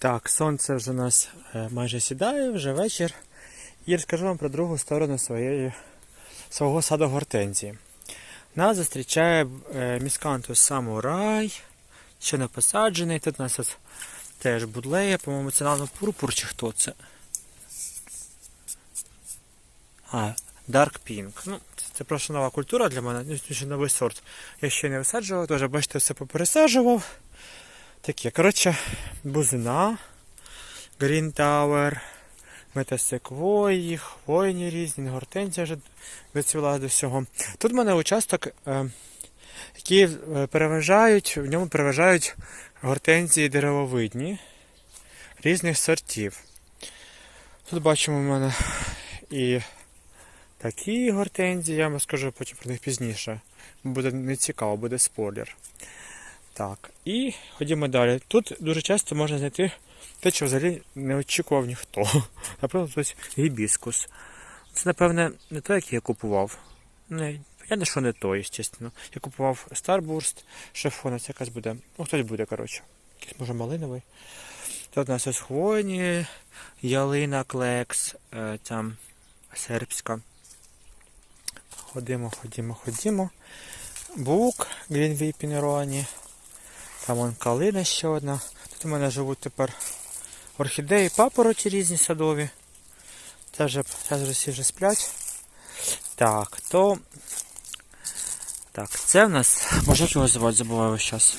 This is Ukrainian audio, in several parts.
Так, сонце вже у нас е, майже сідає, вже вечір. І розкажу вам про другу сторону своєї, свого саду гортензії. Нас зустрічає е, міскантус самурай, ще не посаджений. Тут у нас теж будлея, по-моєму, це нано пурпур чи хто це? А, Dark Pink. Ну, це, просто нова культура для мене, ну, ще новий сорт. Я ще не висаджував, теж бачите, все попересаджував. Таке, коротше, бузина, Green Tower, метасеквої, хвойні різні, гортензія вже вицвіла до всього. Тут в мене участок, е, який е, переважають, в ньому переважають гортензії деревовидні різних сортів. Тут бачимо в мене і такі гортензії, я вам скажу потім про них пізніше. Буде не цікаво, буде спойлер. Так, і ходімо далі. Тут дуже часто можна знайти те, що взагалі не очікував ніхто. Наприклад, ось гібіскус. Це, напевне, не той, який я купував. Не, я що не той, звісно. Я купував Starburst, шифона, це якась буде. Ну, хтось буде, коротше. Якийсь може малиновий. Тут у нас ось хвойні, ялина, клекс, е, там сербська. Ходимо, ходімо, ходімо. Бук, Грінвій Пінероні. Там вон калина ще одна. Тут у мене живуть тепер орхідеї, папороті різні садові. Це вже, всі вже сплять. Так, то. Так, це в нас. Може як його звати, забуваю зараз.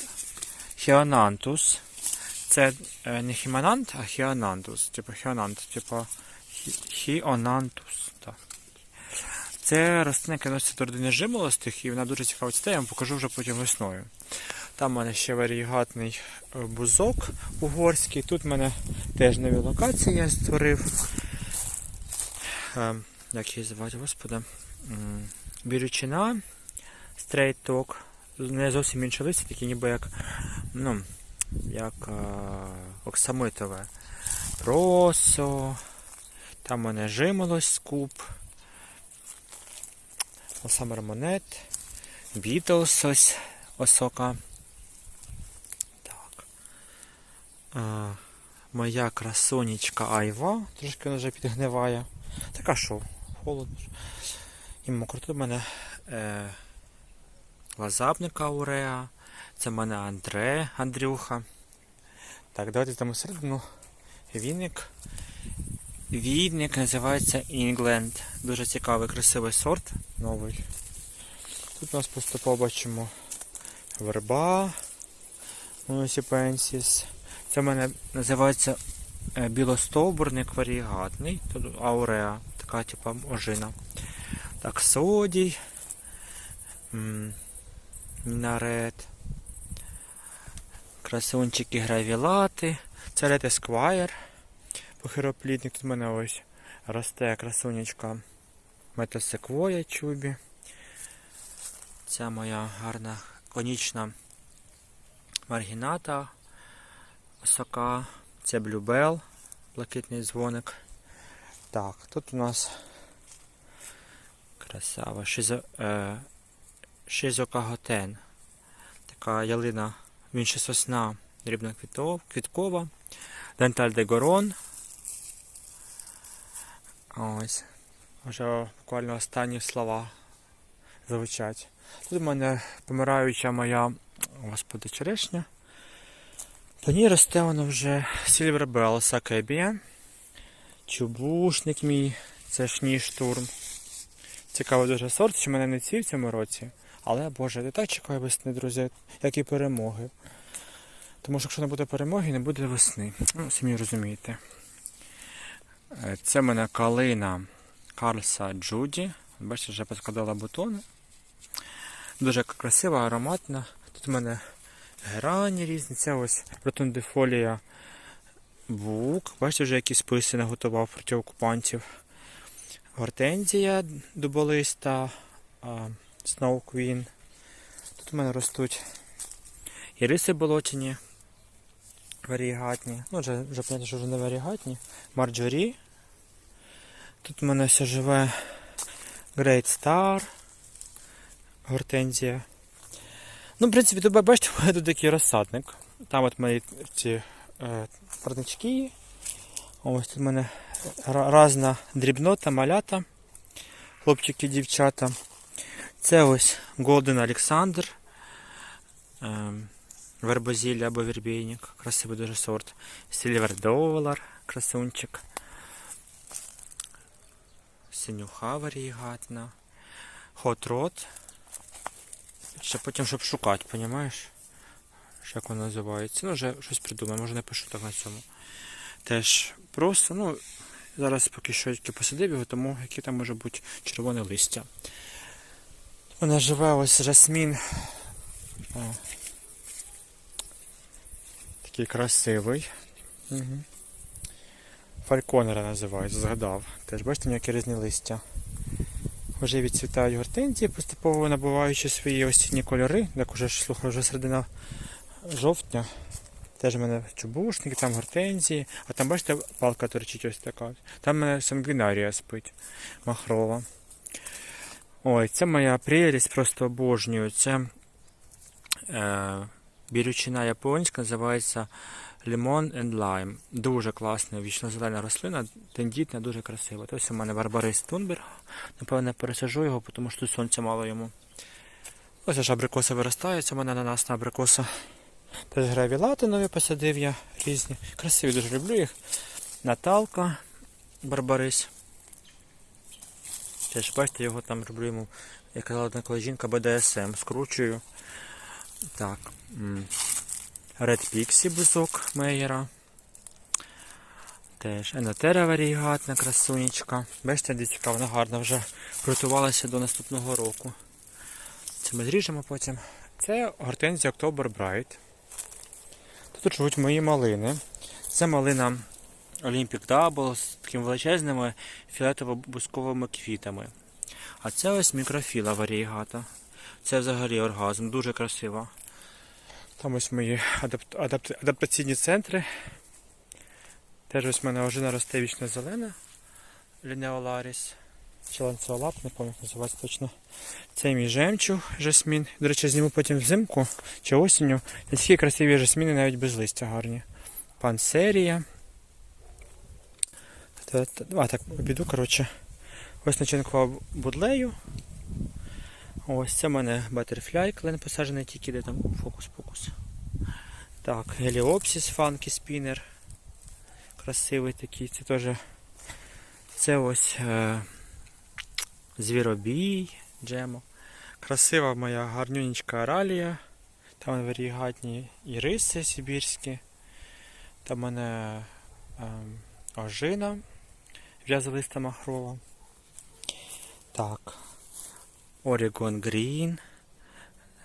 Хіонантус. Це е, не хіманант, а хіонантус. Типу хіонант, типу хіонантус. Так. Це рослина, яка носить родини жимолостих, і вона дуже цікава цвіте, я вам покажу вже потім весною. Там у мене ще варігатний е, бузок угорський. Тут в мене теж нові локації я створив. Е, як її звати, господи? Бірючина, Talk. Не зовсім інше листя, такі ніби як, ну, як е, оксамитове. Просо. Там у мене жимолость скуп. Саме монет. Бітлз ось осока. Так. А, моя красунечка Айва. Трошки вона вже підгниває. Така що, холодно. І мокро. Тут в мене е, лазабника Ауреа. Це в мене Андре, Андрюха. Так, давайте там всередину. Віник. Відник називається England. Дуже цікавий, красивий сорт новий. Тут нас поступово бачимо верба Municipенsis. Це в мене називається е, білостовбурник варігатний. Ауреа, така типа ожина. Так, содій. Мінарет. Красунчики гравілати. Це Red Esquire. Похироплітник. Тут в мене ось росте красунечка метасеквоя чубі. Ця моя гарна конічна маргіната осока. Це блюбел, блакитний дзвоник. Так, тут у нас красава шизо, е, шизокаготен. Така ялина, він ще сосна, дрібно квіткова. Денталь де Горон. Ось. Вже буквально останні слова звучать. Тут у мене помираюча моя, господи, черешня. По ній росте воно вже Silver Bell Сакебія. Чубушник мій, це шніштурм. Цікавий дуже сорт, що мене не цвів в цьому році. Але, Боже, я так чекаю весни, друзі, як і перемоги. Тому що якщо не буде перемоги, не буде весни. Ну, самі розумієте. Е, Це в мене калина Карлса Джуді. Бачите, вже поскладала бутони. Дуже красива, ароматна. Тут у мене грані різні. Це ось ротундифолія бук. Бачите, вже якісь списи наготував проти окупантів. Гортензія дуболиста, Snow Queen. Тут у мене ростуть іриси болотяні, варігатні. Ну, вже, вже понятно, що вже не варігатні. Марджорі. Тут у мене все живе Great Star, гортензія. Ну, в принципі, тут бачите, у мене тут такий розсадник. Там от мої ці е, парнички. Ось тут в мене різна дрібнота, малята, хлопчики, дівчата. Це ось Golden Alexander, ем, вербозілля або вербійник, красивий дуже сорт. Silver Dollar, красунчик. Синюха варігатна. Hot Rod. Ще потім, щоб шукати, розумієш? Як воно називається. Ну, вже щось придумаю, може напишу так на цьому. Теж просто, ну, зараз поки що тільки посадив його, тому яке там може бути червоне листя. Вона живе ось жасмін. О. Такий красивий. Угу. Фальконера називається, згадав. Теж бачите, ніякі різні листя. Вже відцвітають гортензії, поступово набуваючи свої осінні кольори. Так уже ж вже середина жовтня. Теж в мене чубушники, там гортензії. А там бачите, палка торчить ось така. Там в мене сангвінарія спить. Махрова. Ой, це моя прелість, просто обожнюю. Це е, бірючина японська, називається Lemon and Lime. Дуже класна, вічно-зелена рослина, тендітна, дуже красива. Ось у мене Барбарис Тунберг. Напевне, пересажу його, тому що тут сонця мало йому. Ось аж абрикоси виростають, у мене ананасна абрикоса. Теж граві латинові посадив я різні. Красиві дуже люблю їх. Наталка, Барбарис. Теж бачите, його там роблю йому, як казала одна жінка, БДСМ. Скручую. Так. Red Pixie бузок Мейера. Теж енотера варігатна красунечка. Бачите, дивіться, вона гарна вже приготувалася до наступного року. Це ми зріжемо потім. Це гортензія October Bright. Тут живуть мої малини. Це малина Olympic Double з такими величезними фіолетово-бусковими квітами. А це ось мікрофіла варігата. Це взагалі оргазм, дуже красива. Там ось мої адапт... адапт... адаптаційні центри. Теж ось в мене ожина росте вічно зелена. Лінеоларіс. Чи ланцеолап, не пам'ятаю, називається точно. Це мій жемчуг, жасмін. До речі, зніму потім взимку чи осінню. Такі красиві жасміни навіть без листя гарні. Пансерія. А, так, піду, коротше. Ось начинкова будлею. Ось це в мене Butterfly, клен посаджений тільки де там фокус-фокус. Так, Геліопсіс, фанкі спінер. Красивий такий. Це теж. Це ось е, звіробій, джемо. Красива моя гарнюнечка аралія. Там варігатні іриси сибірські. Там в мене ем, ожина в'язолиста махрова. Так. Орігон Грін.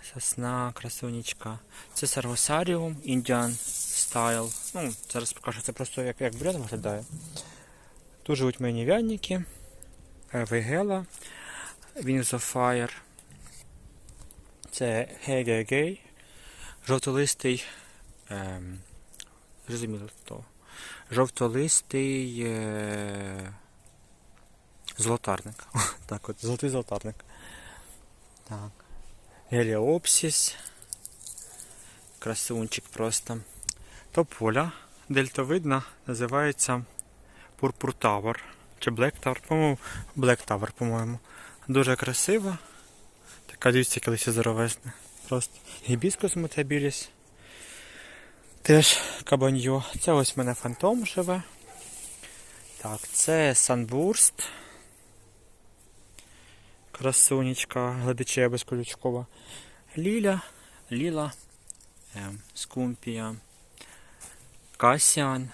Сосна, красунечка. Це саргосаріум, Індіан стайл. Ну, зараз покажу, це просто як, як бред виглядає. Тут живуть мої нів'янники. Е, Вегела. Wings of Fire. Це Гей-Гей-Гей. Жовтолистий. Ем, зрозуміло то. Жовтолистий е, золотарник. так от, золотий золотарник. Так. Геліопсіс. Красунчик просто. Тополя дельтовидна називається Purpur Tower. Чи Black Tower, по-моєму, Black Tower, по-моєму. Дуже красива. Така дивіться, колись здоровезна. Просто. Гібіскус мутабіліс. Теж кабаньо. Це ось в мене фантом живе. Так, це Sunburst. Красунечка, глядачея безколючкова. Ліля, Ліла, ем, Скумпія, Касіан.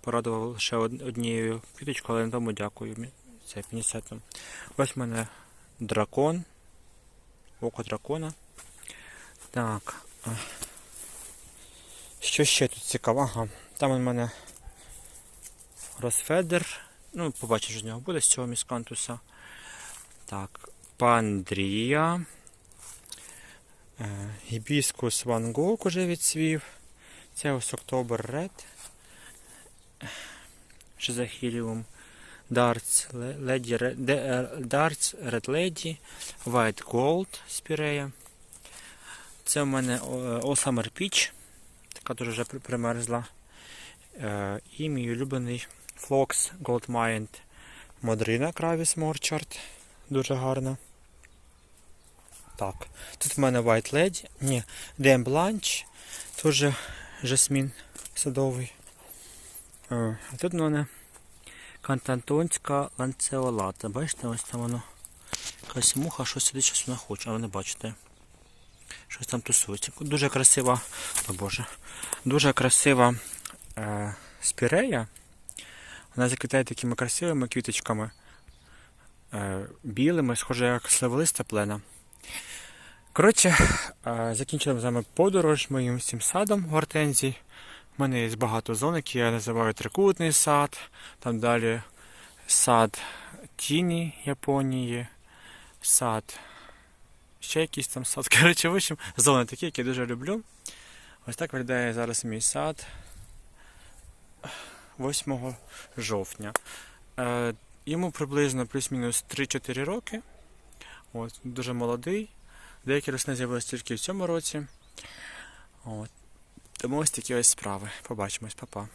Порадував лише однією квіточкою, але на тому дякую. Це пінісетом. Ось в мене дракон. Око дракона. Так. Що ще тут цікаво? Ага. Там у мене Росфедер. Ну, побачиш, що з нього буде з цього міскантуса. Так, Пандрія. Е, Гібіскус Ван Гог уже відцвів. Це ось Октобер Ред. Шизахіліум. Дартс Леді Дартс Ред Леді. White Gold спірея. Це в мене Summer Peach. Така дуже вже примерзла. Е, і мій улюблений Flox Gold Mind Модрина Gravis Morchard. Дуже гарна. Так. Тут в мене White Lady. Ні, Dame Blanche. Теж жасмін садовий. Е, А тут в мене Кантантонська ланцеолата. Бачите, ось там воно. Якась муха, щось сидить, щось вона хоче, а ви не бачите. Щось там тусується. Дуже красива, о Боже, дуже красива е, спірея. Вона заквітає такими красивими квіточками. Е, білими, схоже, як сливолиста плена. Коротше, закінчили з вами подорож моїм цим садом гортензій. У мене є багато зон, які я називаю трикутний сад. Там далі сад тіні Японії, сад. Ще якийсь там сад. Коротше, в общем, зони такі, які я дуже люблю. Ось так виглядає зараз мій сад 8 жовтня. Е, йому приблизно плюс-мінус 3-4 роки. От, дуже молодий. Деякі рослини з'явилися тільки в цьому році. От. Тому ось такі ось справи. Побачимось, па-па.